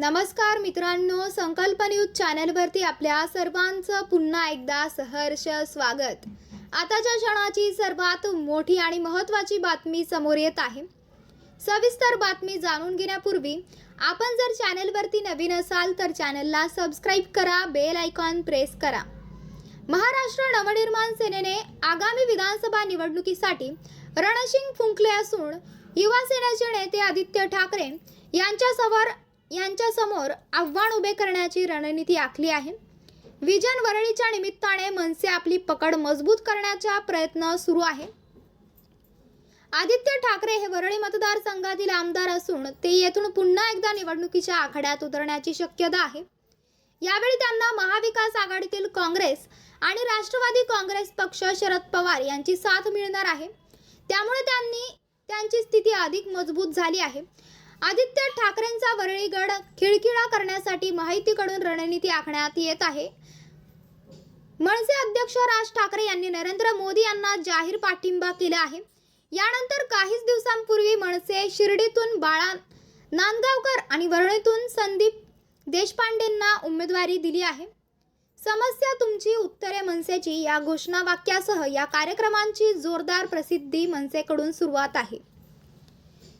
नमस्कार मित्रांनो संकल्प न्यूज चॅनलवरती आपल्या सर्वांचं पुन्हा एकदा सहर्ष स्वागत. आताच्या क्षणाची सर्वात मोठी आणि महत्त्वाची बातमी समोर येत आहे. सविस्तर बातमी जाणून घेण्यापूर्वी आपण जर चॅनलवरती नवीन असाल तर चॅनलला सबस्क्राईब करा बेल आयकॉन प्रेस करा. महाराष्ट्र नवनिर्माण सेनेने आगामी विधानसभा निवडणुकीसाठी रणशिंग फुंकले असून युवा सेनेचे नेते आदित्य ठाकरे यांच्यासमोर यांच्यासमोर आव्हान उभे करण्याची रणनीती आखली आहे. विजन वरळीच्या निमित्ताने मनसे आपली पकड मजबूत करण्याचा प्रयत्न सुरू आहे. आदित्य ठाकरे हे वरळी मतदारसंघातील आमदार असून ते येथून पुन्हा एकदा निवडणुकीच्या आखाड्यात उतरण्याची शक्यता आहे. यावेळी त्यांना महाविकास आघाडीतील काँग्रेस आणि राष्ट्रवादी काँग्रेस पक्ष शरद पवार यांची साथ मिळणार आहे. त्यामुळे त्यांनी त्यांची स्थिती अधिक मजबूत झाली आहे. आदित्य ठाकरेंचा वरळीगड खिळखिळा करण्यासाठी माहितीकडून रणनीती आखण्यात येत आहे. मनसे अध्यक्ष राज ठाकरे यांनी नरेंद्र मोदी यांना जाहीर पाठिंबा केला आहे. यानंतर काहीच दिवसांपूर्वी मनसे शिर्डीतून बाळा नांदगावकर आणि वरळीतून संदीप देशपांडेंना उमेदवारी दिली आहे. समस्या तुमची उत्तरे मनसेची या घोषणावाक्यासह या कार्यक्रमांची जोरदार प्रसिद्धी मनसेकडून सुरुवात आहे.